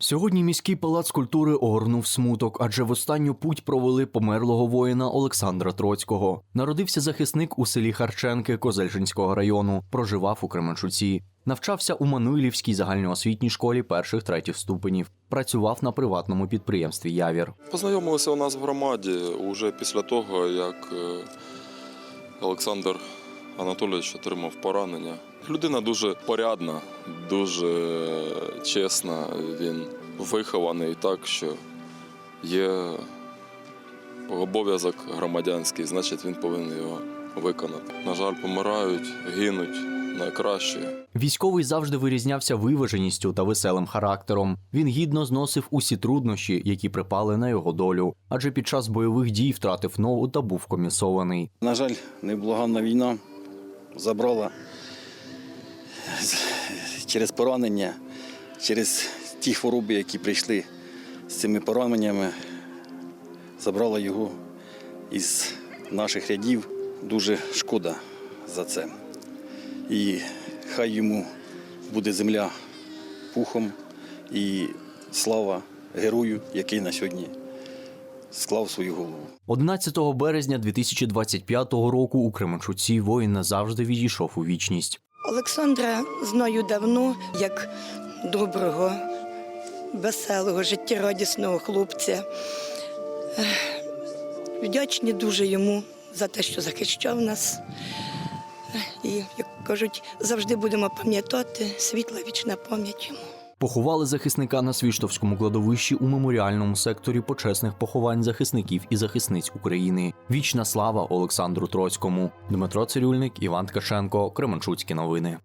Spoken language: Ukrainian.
Сьогодні міський палац культури огорнув смуток, адже в останню путь провели померлого воїна Олександра Троцького. Народився захисник у селі Харченки Козельжинського району, проживав у Кременчуці. Навчався у Мануйлівській загальноосвітній школі перших третіх ступенів. Працював на приватному підприємстві Явір. Познайомилися у нас в громаді уже після того, як е, Олександр Анатолійович отримав поранення. Людина дуже порядна, дуже чесна. Він вихований так, що є обов'язок громадянський, значить він повинен його виконати. На жаль, помирають, гинуть найкращі. Військовий завжди вирізнявся виваженістю та веселим характером. Він гідно зносив усі труднощі, які припали на його долю, адже під час бойових дій втратив ногу та був комісований. На жаль, невблаганна війна забрала через поранення, через ті хвороби, які прийшли з цими пораненнями, забрала його із наших рядів. Дуже шкода за це. І хай йому буде земля пухом і слава герою, який на сьогодні склав свою голову. 11 березня 2025 року у Кременчуці воїн назавжди відійшов у вічність. Олександра знаю давно як доброго, веселого, життєрадісного хлопця. Вдячні дуже йому за те, що захищав нас. І, як кажуть, завжди будемо пам'ятати світла вічна пам'ять йому. Поховали захисника на Свіштовському кладовищі у меморіальному секторі почесних поховань захисників і захисниць України. Вічна слава Олександру Троцькому. Дмитро Цирюльник, Іван Ткаченко, Кременчуцькі новини.